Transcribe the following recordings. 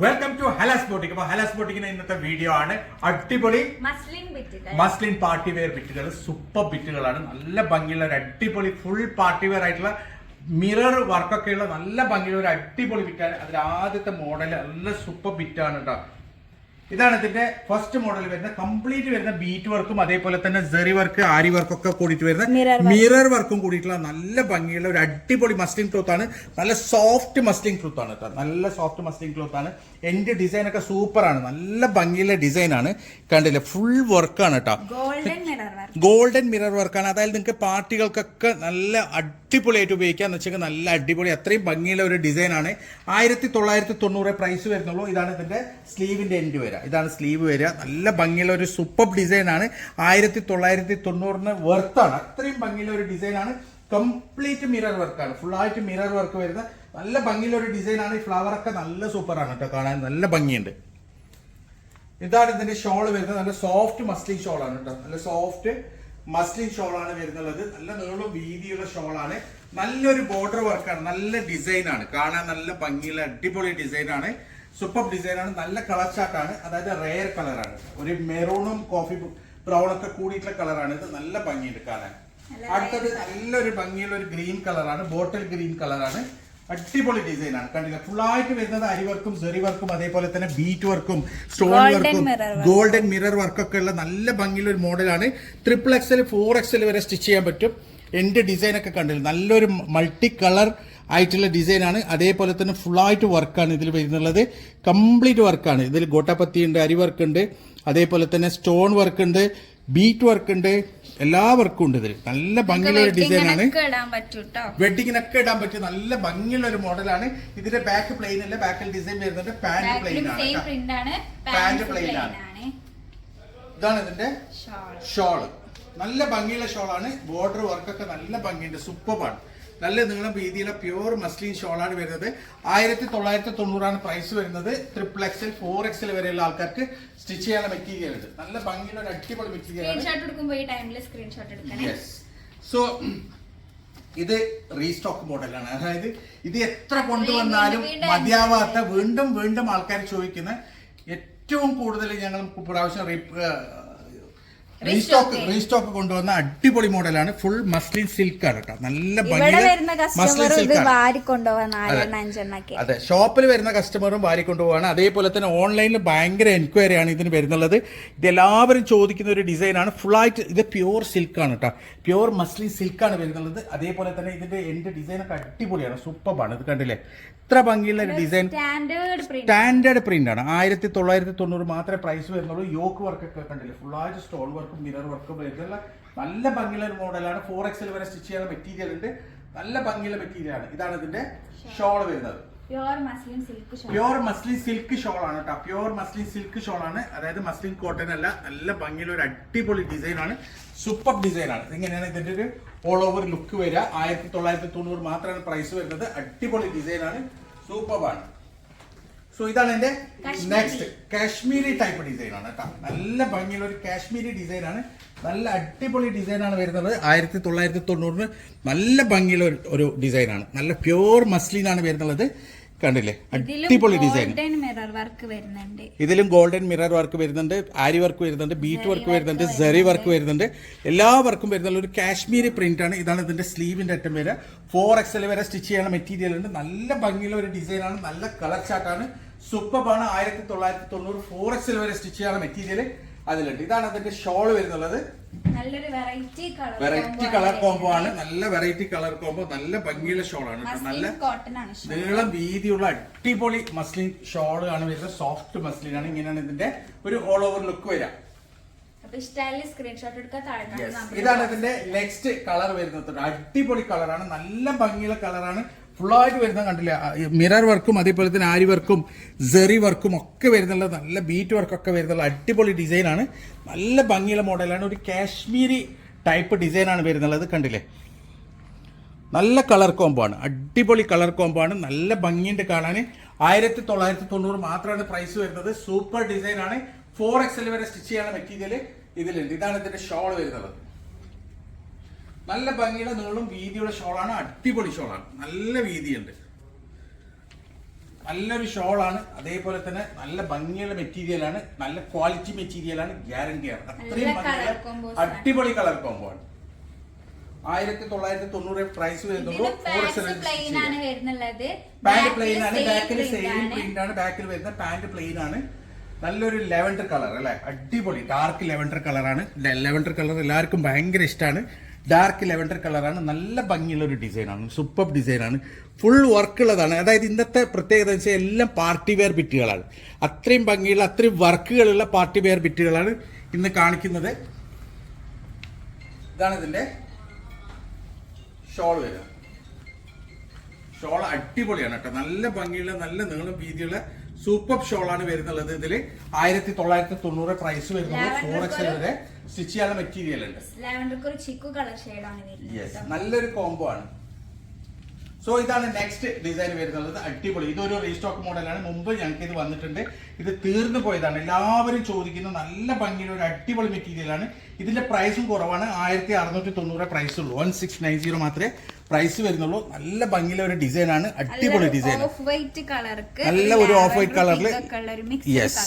Welcome to ഹലാസ് boutique അപ്പൊ ഹലാസ് ബോട്ടിക്കിന് ഇന്നത്തെ video ആണ്. അടിപൊളി മസ്ലിൻ പാർട്ടി വെയർ ബിറ്റുകൾ സൂപ്പർ ബിറ്റുകളാണ് നല്ല ഭംഗിയുള്ള ഒരു അടിപൊളി ഫുൾ പാർട്ടി വെയർ ആയിട്ടുള്ള മിറർ വർക്കൊക്കെയുള്ള നല്ല ഭംഗിയുള്ള ഒരു അടിപൊളി ബിറ്റാണ് അതിൽ ആദ്യത്തെ മോഡൽ നല്ല സൂപ്പർ ബിറ്റാണ് കേട്ടോ ഇതാണ് ഇതിന്റെ ഫസ്റ്റ് മോഡൽ വരുന്ന കംപ്ലീറ്റ് വരുന്ന ബീറ്റ് വർക്കും അതേപോലെ തന്നെ ജെറി വർക്ക് ആരി വർക്ക് ഒക്കെ കൂടിയിട്ട് വരുന്ന. മിറർ വർക്കും കൂടിയിട്ടുള്ള നല്ല ഭംഗിയുള്ള ഒരു അടിപൊളി മസ്ലിംഗ് ക്ലോത്ത് ആണ്. നല്ല സോഫ്റ്റ് മസ്ലിംഗ് ക്ലോത്ത് ആണ് കേട്ടോ നല്ല സോഫ്റ്റ് മസ്ലിംഗ് ക്ലോത്ത് ആണ്. എന്റെ ഡിസൈൻ ഒക്കെ സൂപ്പർ ആണ്. നല്ല ഭംഗിയുള്ള ഡിസൈൻ ആണ്. കണ്ടില്ലേ? ഫുൾ വർക്കാണ് കേട്ടോ golden mirror work golden mirror വർക്കാണ് അതായത് നിങ്ങൾക്ക് പാർട്ടികൾക്കൊക്കെ നല്ല അടിപൊളിയായിട്ട് ഉപയോഗിക്കാം എന്ന് വെച്ചാൽ നല്ല അടിപൊളി അത്രയും ഭംഗിയുള്ള ഒരു ഡിസൈൻ ആണ്. ആയിരത്തി തൊള്ളായിരത്തി തൊണ്ണൂറ് പ്രൈസ് വരുന്നുള്ളൂ. ഇതാണ് ഇതിന്റെ സ്ലീവിന്റെ എൻഡ് വരിക ഇതാണ് സ്ലീവ് വരിക നല്ല ഭംഗിയുള്ള ഒരു സൂപ്പർ ഡിസൈൻ ആണ്. ആയിരത്തി തൊള്ളായിരത്തി തൊണ്ണൂറിന് വെർത്താണ് അത്രയും ഭംഗിയുള്ള ഒരു ഡിസൈൻ ആണ്. കംപ്ലീറ്റ് മിറർ വർക്കാണ് ഫുൾ ആയിട്ട് മിറർ വർക്ക് വരുന്ന നല്ല ഭംഗിയുള്ള ഒരു ഡിസൈൻ ആണ്. ഈ ഫ്ലവർ ഒക്കെ നല്ല സൂപ്പറാണ് കേട്ടോ. കാണാൻ നല്ല ഭംഗിയുണ്ട്. ഇതാണ് ഇതിന്റെ ഷോൾ വരുന്നത്. നല്ല സോഫ്റ്റ് മസ്ലിൻ ഷോൾ ആണ് കേട്ടോ. നല്ല സോഫ്റ്റ് മസ്ലിൻ ഷോൾ ആണ് വരുന്നുള്ളത്. നല്ല നീളം വീതിയുള്ള ഷോൾ ആണ് നല്ലൊരു ബോർഡർ വർക്കാണ്. നല്ല ഡിസൈൻ ആണ് കാണാൻ നല്ല ഭംഗിയുള്ള അടിപൊളി ഡിസൈൻ ആണ് സൂപ്പർ ഡിസൈൻ ആണ് നല്ല കളർ ചാർട്ടാണ് അതായത് റെയർ കളറാണ് ഒരു മെറൂണും കോഫി ബ്രൗൺ ഒക്കെ കൂടിയിട്ടുള്ള കളറാണ് ഇത് നല്ല ഭംഗിയുണ്ട് കാണാൻ. അടുത്തത് നല്ലൊരു ഭംഗിയുള്ള ഒരു ഗ്രീൻ കളറാണ് ബോട്ടിൽ ഗ്രീൻ കളറാണ് അടിപൊളി ഡിസൈൻ ആണ്. കണ്ടില്ല? ഫുൾ ആയിട്ട് വരുന്നത് അരി വർക്കും സെറി വർക്കും അതേപോലെ തന്നെ ബീറ്റ് വർക്കും സ്റ്റോൺ വർക്കും ഗോൾഡൻ മിറർ വർക്കൊക്കെ ഉള്ള നല്ല ഭംഗിയുള്ള ഒരു മോഡലാണ് ട്രിപ്പിൾ എക്സൽ ഫോർ എക്സൽ വരെ സ്റ്റിച്ച് ചെയ്യാൻ പറ്റും. എന്റെ ഡിസൈൻ ഒക്കെ കണ്ടില്ല? നല്ലൊരു മൾട്ടി കളർ ആയിട്ടുള്ള ഡിസൈൻ ആണ്. അതേപോലെ തന്നെ ഫുൾ ആയിട്ട് വർക്കാണ് ഇതിൽ വരുന്നുള്ളത്. കംപ്ലീറ്റ് വർക്കാണ് ഇതിൽ ഗോട്ടാപ്പത്തി ഉണ്ട് അരി വർക്ക് ഉണ്ട്. അതേപോലെ തന്നെ സ്റ്റോൺ വർക്ക് ഉണ്ട് ബീറ്റ് വർക്ക് ഉണ്ട് എല്ലാ വർക്കും ഉണ്ട് ഇതിൽ നല്ല ഭംഗിയുള്ള ഒരു ഡിസൈൻ ആണ്. വെഡിങ്ങിനൊക്കെ ഇടാൻ പറ്റും നല്ല ഭംഗിയുള്ള ഒരു മോഡലാണ്. ഇതിന്റെ ബാക്ക് പ്ലെയിൻ അല്ല ബാക്കിൽ ഡിസൈൻ വരുന്നുണ്ട് പാന്റ് പ്ലെയിൻ ആണ് ആണ്. പാന്റ് പ്ലെയിൻ ആണ്. ആണ്. ഇതാണ് ഇതിന്റെ ഷോൾ. നല്ല ഭംഗിയുള്ള ഷോളാണ്. ബോർഡർ വർക്കൊക്കെ നല്ല ഭംഗിയുണ്ട്. സൂപ്പർ സൂപ്പറാണ് നല്ല നീളം വീതിയിലെ പ്യൂർ മസ്ലിൻ ഷോളാണ് വരുന്നത്. ആയിരത്തി തൊള്ളായിരത്തി തൊണ്ണൂറാണ് പ്രൈസ് വരുന്നത് ട്രിപ്പിൾ എക്സൽ ഫോർ എക്സൽ വരെയുള്ള ആൾക്കാർക്ക് സ്റ്റിച്ച് ചെയ്യാനുള്ള മെറ്റീരിയൽ ഉണ്ട്. നല്ല ഭംഗിയുള്ള ഒരു അടിപൊളി മെറ്റീരിയൽ യെസ് സോ ഇത് റീസ്റ്റോക്ക് മോഡലാണ് അതായത് ഇത് എത്ര കൊണ്ടുവന്നാലും മതിയാവാത്ത വീണ്ടും വീണ്ടും ആൾക്കാർ ചോദിക്കുന്ന ഏറ്റവും കൂടുതൽ ഞങ്ങൾ പ്രാവശ്യം റീസ്റ്റോക്ക് കൊണ്ടുവന്ന അടിപൊളി മോഡലാണ്. ഫുൾ മസ്ലിൻ സിൽക്ക് ആണ് കേട്ടോ. നല്ല മസ്ലിൻ സിൽക്ക് അതെ. ഷോപ്പിൽ വരുന്ന കസ്റ്റമറും വാരി കൊണ്ടുപോവാണ് അതേപോലെ തന്നെ ഓൺലൈനിൽ ഭയങ്കര എൻക്വയറി ആണ് ഇതിന് വരുന്നുള്ളത്. ഇത് എല്ലാവരും ചോദിക്കുന്ന ഒരു ഡിസൈനാണ് ഫുള്ളായിട്ട് ഇത് പ്യുവർ ആണ് കേട്ടോ. പ്യുവർ മസ്ലിൻ സിൽക്കാണ് വരുന്നുള്ളത്. അതേപോലെ തന്നെ ഇതിന്റെ എന്റെ ഡിസൈനൊക്കെ അടിപൊളിയാണ്. സൂപ്പറാണ് ഇത് കണ്ടില്ലേ? ഇത്ര ഭംഗിയുള്ള ഒരു design standard print standard print ആണ്. ആയിരത്തി തൊള്ളായിരത്തി തൊണ്ണൂറ് മാത്രമേ പ്രൈസ് വരുന്നുള്ളൂ. യോക്ക് വർക്ക് ഒക്കെ കണ്ടില്ലേ? ഫുള്ളായിട്ട് സ്റ്റോൺ വർക്കും മിറർ വർക്കും വരുന്നുള്ള നല്ല ഭംഗിയുള്ള ഒരു മോഡലാണ് ഫോർ എക്സിൽ വരെ സ്റ്റിച്ച് ചെയ്യുന്ന മെറ്റീരിയൽ ഉണ്ട്. നല്ല ഭംഗിയുള്ള മെറ്റീരിയൽ ആണ്. ഇതാണ് ഇതിന്റെ ഷോൾ വരുന്നത്. പ്യോർ മസ്ലിൻ സിൽക്ക് ഷോൾ ആണ് കേട്ടോ. പ്യോർ മസ്ലിൻ സിൽക്ക് ഷോൾ ആണ്. അതായത് മസ്ലിൻ കോട്ടൺ അല്ല. നല്ല ഭംഗിയുള്ള ഒരു അടിപൊളി ഡിസൈൻ ആണ്. സൂപ്പർ ഡിസൈൻ ആണ്. ഇങ്ങനെയാണ് ഇതിന്റെ ഒരു ഓൾ ഓവർ ലുക്ക് വരിക. ആയിരത്തി തൊള്ളായിരത്തി തൊണ്ണൂറ് മാത്രമാണ് പ്രൈസ് വരുന്നത്. അടിപൊളി ഡിസൈൻ ആണ്. സൂപ്പർ ആണ്. സോ ഇതാണ് എന്റെ നെക്സ്റ്റ് കാശ്മീരി ടൈപ്പ് ഡിസൈൻ ആണ് കേട്ടോ. നല്ല ഭംഗിയുള്ള ഒരു കാശ്മീരി ഡിസൈൻ ആണ്. നല്ല അടിപൊളി ഡിസൈൻ ആണ് വരുന്നത്. ആയിരത്തി തൊള്ളായിരത്തി തൊണ്ണൂറിന് നല്ല ഭംഗിയുള്ള ഒരു- ഡിസൈൻ ആണ്. നല്ല പ്യൂർ മസ്ലിൻ ആണ് വരുന്നത്. കണ്ടില്ലേ? അടിപൊളി ഡിസൈൻ മിറർ വർക്ക് വരുന്നുണ്ട്. ഇതിലും ഗോൾഡൻ മിറർ വർക്ക് വരുന്നുണ്ട്. ആരി വർക്ക് വരുന്നുണ്ട്. ബീറ്റ് വർക്ക് വരുന്നുണ്ട്. സെറി വർക്ക് വരുന്നുണ്ട്. എല്ലാ വർക്കും വരുന്ന ഒരു കാശ്മീരി പ്രിന്റ് ആണ്. ഇതാണ് ഇതിന്റെ സ്ലീവിന്റെ അറ്റം വരെ. ഫോർ എക്സൽ വരെ സ്റ്റിച്ച് ചെയ്യുന്ന മെറ്റീരിയൽ ഉണ്ട്. നല്ല ഭംഗിയുള്ള ഒരു ഡിസൈൻ ആണ്. നല്ല കളർ ചാർട്ടാണ് സൂപ്പറാണ് ആയിരത്തി തൊള്ളായിരത്തി തൊണ്ണൂറ് ഫോർ എക്സൽ വരെ സ്റ്റിച്ച് ചെയ്യാൻ മെറ്റീരിയൽ അതിലുണ്ട്. ഇതാണ് അതിന്റെ ഷോൾ വരുന്നുള്ളത്. നല്ലൊരു variety colour variety colour combo ആണ്. നല്ല വെറൈറ്റി കളർ കോംബോ നല്ല ഭംഗിയുള്ള ഷോൾ ആണ് നല്ല നീളം വീതിയുള്ള അടിപൊളി മസ്ലിൻ ഷോൾ ആണ് വരുന്നത്. സോഫ്റ്റ് മസ്ലിൻ ആണ്. ഇങ്ങനെയാണ് ഇതിന്റെ ഒരു ഓൾ ഓവർ ലുക്ക് വരാം ഇതാണ് ഇതിന്റെ നെക്സ്റ്റ് കളർ വരുന്നത് അടിപൊളി കളറാണ് നല്ല ഭംഗിയുള്ള കളറാണ് ഫുള്ളായിട്ട് വരുന്ന കണ്ടില്ല? മിറർ വർക്കും അതേപോലെ തന്നെ ആരി വർക്കും സെറി വർക്കും ഒക്കെ വരുന്നുള്ള നല്ല ബീറ്റ് വർക്കൊക്കെ വരുന്നുള്ള അടിപൊളി ഡിസൈനാണ് നല്ല ഭംഗിയുള്ള മോഡലാണ് ഒരു കാശ്മീരി ടൈപ്പ് ഡിസൈനാണ് വരുന്നുള്ളത് കണ്ടില്ലേ? നല്ല കളർ കോംബോ ആണ്. അടിപൊളി കളർ കോംബോ ആണ്. നല്ല ഭംഗിയുണ്ട് കാണാൻ. ആയിരത്തി തൊള്ളായിരത്തി തൊണ്ണൂറ് മാത്രമാണ് പ്രൈസ് വരുന്നത് സൂപ്പർ ഡിസൈനാണ് ഫോർ എക്സൽ വരെ സ്റ്റിച്ച് ചെയ്യാനുള്ള മെറ്റീരിയൽ ഇതിലുണ്ട്. ഇതാണ് ഇതിന്റെ ഷോൾ വരുന്നത്. നല്ല ഭംഗിയുടെ നീളും വീതിയുടെ ഷോളാണ് അടിപൊളി ഷോളാണ്. നല്ല വീതിയുണ്ട്. നല്ലൊരു ഷോളാണ്. അതേപോലെ തന്നെ നല്ല ഭംഗിയുള്ള മെറ്റീരിയലാണ്. നല്ല ക്വാളിറ്റി മെറ്റീരിയലാണ് ഗ്യാരണ്ടിയാണ് അത്രയും ഭംഗിയുള്ള അടിപൊളി കളർ കോമ്പോ ആണ്. ആയിരത്തി തൊള്ളായിരത്തി തൊണ്ണൂറ് പ്രൈസ് വരുന്നുള്ളൂ പ്ലെയിൻ ആണ് വരുന്നുള്ളത്. പാന്റ് പ്ലെയിൻ ആണ്. ബാക്കിൽ സെയിം ആണ്. പ്രിന്റ് ആണ്. ബാക്കിൽ വരുന്ന പാന്റ് പ്ലെയിൻ ആണ്. നല്ലൊരു ലെവൻഡർ കളർ അല്ലെ? അടിപൊളി. ഡാർക്ക് ലെവൻഡർ കളറാണ് ലെവൻഡർ കളർ എല്ലാവർക്കും ഭയങ്കര ഇഷ്ടമാണ് ഡാർക്ക് ലെവൻഡർ കളറാണ് നല്ല ഭംഗിയുള്ള ഒരു ഡിസൈനാണ് സൂപ്പർ ഡിസൈനാണ് ഫുൾ വർക്ക് ഉള്ളതാണ്. അതായത് ഇന്നത്തെ പ്രത്യേകത എന്ന് വെച്ചാൽ എല്ലാം പാർട്ടി വെയർ ബിറ്റുകളാണ് അത്രയും ഭംഗിയുള്ള അത്രയും വർക്കുകളുള്ള പാർട്ടി വെയർ ബിറ്റുകളാണ് ഇന്ന് കാണിക്കുന്നത്. ഇതാണ് ഇതിന്റെ ഷോൾ വരിക. ഷോൾ അടിപൊളിയാണ് കേട്ടോ. നല്ല ഭംഗിയുള്ള നല്ല നീളം വീതിയുള്ള സൂപ്പർ ഷോളാണ് വരുന്നുള്ളത് ഇതിൽ ആയിരത്തി തൊള്ളായിരത്തി തൊണ്ണൂറ് പ്രൈസ് വരുന്നത് ഫോർ എക്സ്. വരെ. സ്റ്റിച്ച് ചെയ്യാനുള്ള മെറ്റീരിയൽ ഉണ്ട്. ലാവൻഡർക്ക് ഒരു ചിക്കു കളർ ഷെയ്ഡാണ് യെസ് നല്ലൊരു കോംബോ ആണ്. സോ ഇതാണ് നെക്സ്റ്റ് ഡിസൈൻ വരുന്നത്. അടിപൊളി. ഇതൊരു റീസ്റ്റോക്ക് മോഡലാണ് മുമ്പ് ഞങ്ങൾക്ക് ഇത് വന്നിട്ടുണ്ട്. ഇത് തീർന്നു പോയതാണ്. എല്ലാവരും ചോദിക്കുന്ന. നല്ല ഭംഗിയുടെ ഒരു അടിപൊളി മെറ്റീരിയലാണ് ഇതിന്റെ പ്രൈസും കുറവാണ്. ആയിരത്തി അറുന്നൂറ്റി തൊണ്ണൂറ് പ്രൈസ് ഉള്ളൂ. വൺ സിക്സ് നയൻ സീറോ മാത്രമേ പ്രൈസ് വരുന്നുള്ളൂ. നല്ല ഭംഗിയിലെ ഒരു ഡിസൈൻ ആണ്. അടിപൊളി ഡിസൈൻ നല്ല ഒരു ഓഫ് വൈറ്റ് കളറിൽ യെസ്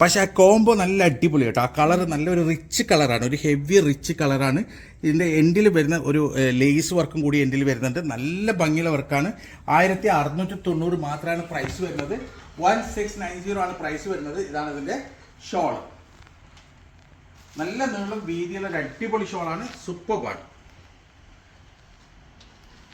പക്ഷെ ആ കോംബോ നല്ല അടിപൊളി കേട്ടോ. ആ കളർ നല്ലൊരു റിച്ച് കളറാണ് ഒരു ഹെവി റിച്ച് കളറാണ് ഇതിന്റെ എൻഡിൽ വരുന്ന ഒരു ലേസ് വർക്കും കൂടി എൻഡിൽ വരുന്നുണ്ട്. നല്ല ഭംഗിയുള്ള വർക്കാണ് ആയിരത്തി അറുന്നൂറ്റി തൊണ്ണൂറ് മാത്രമാണ് പ്രൈസ് വരുന്നത്. വൺ സിക്സ് നയൻ സീറോ ആണ് പ്രൈസ് വരുന്നത്. ഇതാണ് ഇതിന്റെ ഷോൾ നല്ല നീളം വീതിയുള്ള ഒരു അടിപൊളി ഷോളാണ് സൂപ്പർ ആണ്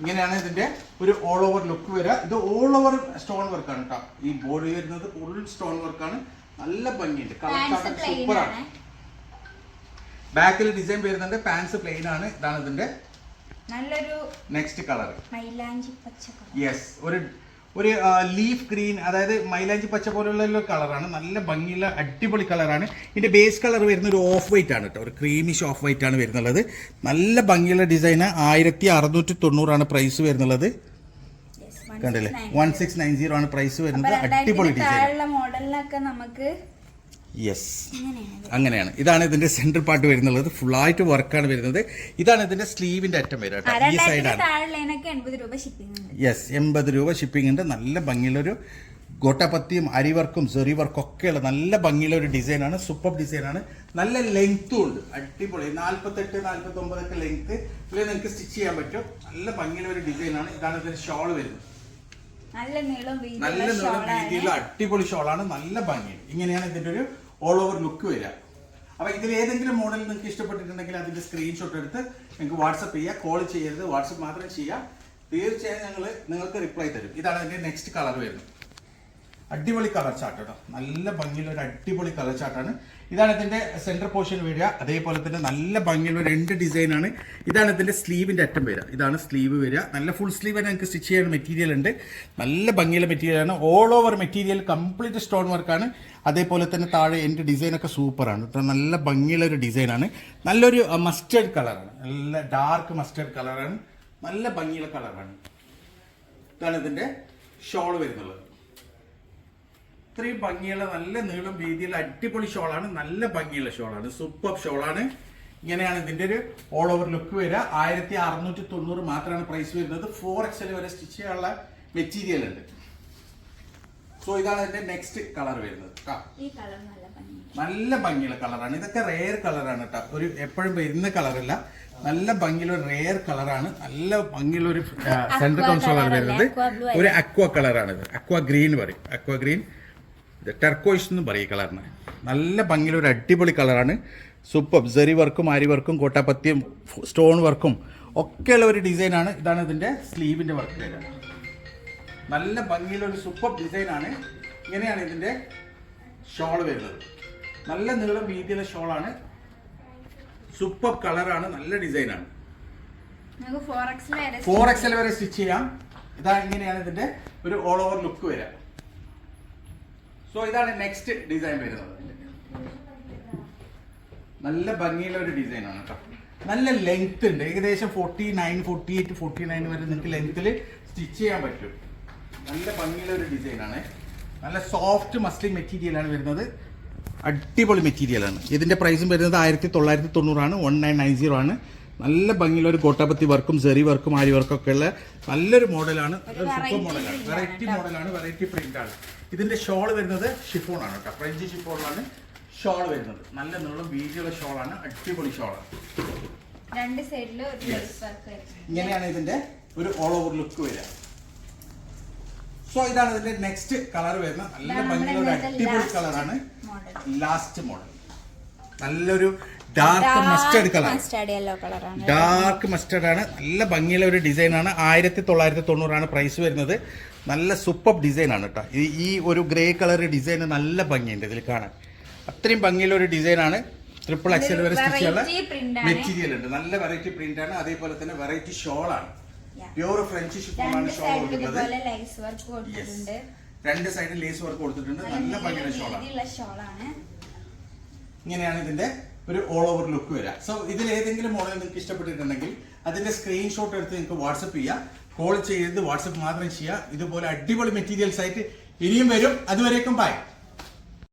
ഇങ്ങനെയാണ് ഇതിന്റെ ഒരു ഓൾ ഓവർ ലുക്ക് വരിക. ഇത് ഓൾ ഓവർ സ്റ്റോൺ വർക്കാണ് കേട്ടോ ഈ ബോഡി വരുന്നത് ഫുൾ സ്റ്റോൺ വർക്കാണ് നല്ല ഭംഗിയുണ്ട്. കളർ ആണ്. ബാക്കിൽ ഡിസൈൻ വരുന്നുണ്ട്. പാൻസ് പ്ലെയിൻ ആണ്. ഇതാണ് ഇതിന്റെ നല്ലൊരു നെക്സ്റ്റ് കളർ മൈലാഞ്ചി പച്ച കളർ യെസ് ഒരു ഒരു ലീഫ് ഗ്രീൻ അതായത് മൈലാഞ്ചി പച്ച പോലുള്ള ഒരു കളറാണ്. നല്ല ഭംഗിയുള്ള അടിപൊളി കളറാണ്. ഇതിന്റെ ബേസ് കളർ വരുന്ന ഒരു ഓഫ് വൈറ്റ് ആണ് കേട്ടോ. ഒരു ക്രീമിഷ് ഓഫ് വൈറ്റ് ആണ് വരുന്നുള്ളത്. നല്ല ഭംഗിയുള്ള ഡിസൈന് ആയിരത്തി അറുന്നൂറ്റി തൊണ്ണൂറാണ് പ്രൈസ് വരുന്നുള്ളത്. കണ്ടല്ലേ? വൺ സിക്സ് നയൻ സീറോ ആണ് പ്രൈസ് വരുന്നത്. അടിപൊളി ഡിസൈൻ മോഡലിനൊക്കെ നമുക്ക് യെസ് അങ്ങനെയാണ്. ഇതാണ് ഇതിന്റെ സെന്റർ പാർട്ട് വരുന്നുള്ളത്. ആയിട്ട് വർക്കാണ് വരുന്നത്. ഇതാണ് ഇതിന്റെ സ്ലീവിന്റെ അറ്റം വരിക കേട്ടോ. ഈ സൈഡാണ് യെസ് എൺപത് രൂപ ഷിപ്പിംഗ് ഉണ്ട്. നല്ല ഭംഗിയുള്ളൊരു ഗോട്ടപ്പത്തിയും അരിവർക്കും സെറി വർക്കും ഒക്കെയുള്ള നല്ല ഭംഗിയുള്ള ഒരു ഡിസൈനാണ് സൂപ്പർ ഡിസൈനാണ് നല്ല ലെങ്ത്തും ഉണ്ട്. അടിപൊളി. നാല്പത്തെട്ട് നാല്പത്തി ഒമ്പതൊക്കെ ലെങ്ത് ഇതിൽ നിങ്ങൾക്ക് സ്റ്റിച്ച് ചെയ്യാൻ പറ്റും. നല്ല ഭംഗിയുള്ള ഒരു ഡിസൈനാണ് ഇതാണ് ഇതിന്റെ ഷോൾ വരുന്നത്. നല്ല നീളം നല്ല വീതിയുള്ള നീളം രീതിയിലുള്ള അടിപൊളി ഷോളാണ് നല്ല ഭംഗി ഇങ്ങനെയാണ് ഇതിന്റെ ഒരു ഓൾ ഓവർ ലുക്ക് വരിക. അപ്പോൾ ഇതിൽ ഏതെങ്കിലും മോഡൽ നിങ്ങൾക്ക് ഇഷ്ടപ്പെട്ടിട്ടുണ്ടെങ്കിൽ അതിന്റെ സ്ക്രീൻഷോട്ട് എടുത്ത് നിങ്ങൾക്ക് വാട്സപ്പ് ചെയ്യുക കോൾ ചെയ്യരുത് വാട്സപ്പ് മാത്രം ചെയ്യുക തീർച്ചയായും ഞങ്ങൾ നിങ്ങൾക്ക് റിപ്ലൈ തരും. ഇതാണ് അതിന്റെ നെക്സ്റ്റ് കളർ വരുന്നത്. അടിപൊളി കളർ ചാർട്ട് കേട്ടോ നല്ല ഭംഗിയുള്ള ഒരു അടിപൊളി കളർ ചാർട്ടാണ് ഇതാണ് ഇതിന്റെ സെന്റർ പോർഷൻ വരിക അതേപോലെ തന്നെ നല്ല ഭംഗിയുള്ള രണ്ട് ഡിസൈനാണ് ഇതാണ് ഇതിന്റെ സ്ലീവിന്റെ അറ്റം വരിക. ഇതാണ് സ്ലീവ് വരിക. നല്ല ഫുൾ സ്ലീവ് തന്നെ നമുക്ക് സ്റ്റിച്ച് ചെയ്യാൻ മെറ്റീരിയൽ ഉണ്ട്. നല്ല ഭംഗിയുള്ള മെറ്റീരിയലാണ് all over material complete stone വർക്കാണ് അതേപോലെ തന്നെ താഴെ എന്റെ ഡിസൈനൊക്കെ സൂപ്പറാണ് നല്ല ഭംഗിയുള്ള ഒരു ഡിസൈനാണ് നല്ലൊരു മസ്റ്റേർഡ് കളറാണ് നല്ല ഡാർക്ക് മസ്റ്റേർഡ് കളറാണ് നല്ല ഭംഗിയുള്ള കളറാണ് ഇതാണ് ഇതിന്റെ ഷോൾ വരുന്നുള്ളത്. ഇത്രയും ഭംഗിയുള്ള നല്ല നീളം വീതിയുള്ള അടിപൊളി ഷോളാണ്. നല്ല ഭംഗിയുള്ള ഷോളാണ്. സൂപ്പർ ഷോളാണ്. ഇങ്ങനെയാണ് ഇതിന്റെ ഒരു ഓൾ ഓവർ ലുക്ക് വരിക. ആയിരത്തി അറുന്നൂറ്റി തൊണ്ണൂറ് മാത്രമാണ് പ്രൈസ് വരുന്നത്. ഫോർ എക്സൽ വരെ സ്റ്റിച്ച് ചെയ്യാനുള്ള മെറ്റീരിയൽ ഉണ്ട്. സോ ഇതാണ് ഇതിന്റെ നെക്സ്റ്റ് കളർ വരുന്നത്. നല്ല ഭംഗി ഭംഗിയുള്ള കളറാണ് ഇതൊക്കെ റെയർ കളറാണ് കേട്ടോ ഒരു എപ്പോഴും വരുന്ന കളറല്ല നല്ല ഭംഗിയുള്ള റെയർ കളറാണ് നല്ല ഭംഗിയുള്ള ഒരു സെൻട്രൽ കൺസോൾ ആണ് വരുന്നത്. ഒരു അക്വ കളറാണ് ഇത്. അക്വ ഗ്രീൻ പറയും. അക്വ ഗ്രീൻ ഇത് ടെർക്കോയിസ് എന്ന് പറയും കളറിന് നല്ല ഭംഗിയുള്ള ഒരു അടിപൊളി കളറാണ് സൂപ്പർ ജെറി വർക്കും ആരി വർക്കും കോട്ടാപ്പത്തിയും സ്റ്റോൺ വർക്കും ഒക്കെയുള്ള ഒരു ഡിസൈനാണ് ഇതാണ് ഇതിന്റെ സ്ലീവിന്റെ വർക്ക് വരുന്നത് നല്ല ഭംഗിയുള്ള ഒരു സൂപ്പർ ഡിസൈനാണ് ഇങ്ങനെയാണ് ഇതിന്റെ ഷോൾ വരുന്നത്. നല്ല നീളം വീതിയുള്ള ഷോളാണ് സൂപ്പർ കളറാണ് നല്ല ഡിസൈനാണ് ഫോർ എക്സ് വരെ ഫോർ എക്സൽ വരെ സ്റ്റിച്ച് ചെയ്യാം. ഇതാ ഇങ്ങനെയാണ് ഇതിന്റെ ഒരു ഓൾ ഓവർ ലുക്ക് വരിക. സോ ഇതാണ് നെക്സ്റ്റ് ഡിസൈൻ വരുന്നത്. നല്ല ഭംഗിയുള്ള ഒരു ഡിസൈൻ ആണ് കേട്ടോ നല്ല ലെങ്ത് ഉണ്ട്. ഏകദേശം forty nine forty eight forty nine വരെ നിങ്ങൾക്ക് ലെങ്ത്തിൽ സ്റ്റിച്ച് ചെയ്യാൻ പറ്റും. നല്ല ഭംഗിയുള്ള ഒരു ഡിസൈൻ ആണ്. നല്ല സോഫ്റ്റ് മസ്ലിൻ മെറ്റീരിയൽ ആണ് വരുന്നത്. അടിപൊളി മെറ്റീരിയൽ ആണ്. ഇതിന്റെ പ്രൈസും വരുന്നത് ആയിരത്തി തൊള്ളായിരത്തി തൊണ്ണൂറാണ്. വൺ നയൻ നയൻ സീറോ ആണ്. നല്ല ഭംഗിയുള്ള ഒരു കോട്ടാപത്തി വർക്കും സെറി വർക്കും ആരി വർക്കും ഒക്കെ ഉള്ള നല്ലൊരു മോഡലാണ്. സൂപ്പർ മോഡലാണ് വെറൈറ്റി മോഡലാണ് വെറൈറ്റി പ്രിന്റ് ആണ് ഇതിന്റെ ഷോൾ വരുന്നത് ഷിഫോൺ ആണ് കേട്ടോ. ഫ്രഞ്ച് ഷിഫോണിലാണ് ഷോൾ വരുന്നത്. നല്ല നീളം വീതിയുള്ള ആണ് അടിപൊളി ഷോളാണ് രണ്ട് സൈഡിലും ഇങ്ങനെയാണ് ഇതിന്റെ ഒരു ഓൾ ഓവർ ലുക്ക് വരിക. സോ ഇതാണ് ഇതിന്റെ നെക്സ്റ്റ് കളർ വരുന്ന നല്ല ഭംഗിയുള്ള അടിപൊളി കളറാണ്. ലാസ്റ്റ് മോഡൽ നല്ലൊരു dark mustard colour dark mustard ആണ്. നല്ല ഭംഗിയുള്ള ഒരു ഡിസൈൻ ആണ്. ആയിരത്തി തൊള്ളായിരത്തി തൊണ്ണൂറാണ് പ്രൈസ് വരുന്നത്. നല്ല സൂപ്പർ ഡിസൈൻ ആണ് കേട്ടോ ഈ- ഒരു ഗ്രേ കളർ ഡിസൈൻ നല്ല ഭംഗിയുണ്ട് ഇതിൽ കാണാൻ. അത്രയും ഭംഗിയുള്ള ഒരു ഡിസൈൻ ആണ്. ട്രിപ്പിൾ എക്സൽ വരെ സ്റ്റിച്ച് ചെയ്യാനുള്ള Variety print ആണ്. മെറ്റീരിയൽ ഉണ്ട്. നല്ല വെറൈറ്റി പ്രിന്റ് ആണ്. അതേപോലെ തന്നെ വെറൈറ്റി ഷോൾ ആണ്. പ്യൂർ ഫ്രഞ്ച് ഷിഫോണാണ് ഷോൾ കൊടുക്കുന്നത്. രണ്ട് സൈഡിൽ ലേസ് വർക്ക് കൊടുത്തിട്ടുണ്ട്. നല്ല ഭംഗിയുള്ള ഷോളാണ് ഇങ്ങനെയാണ് ഇതിന്റെ ഒരു ഓൾ ഓവർ ലുക്ക് വരാം. സോ ഇതിൽ ഏതെങ്കിലും മോഡൽ നിങ്ങൾക്ക് ഇഷ്ടപ്പെട്ടിട്ടുണ്ടെങ്കിൽ അതിന്റെ സ്ക്രീൻഷോട്ട് എടുത്ത് നിങ്ങൾക്ക് വാട്സപ്പ് ചെയ്യുക കോൾ ചെയ്ത് വാട്സപ്പ് മാത്രം ചെയ്യുക ഇതുപോലെ അടിപൊളി മെറ്റീരിയൽസ് ആയിട്ട് ഇനിയും വരും. അതുവരേക്കും ബൈ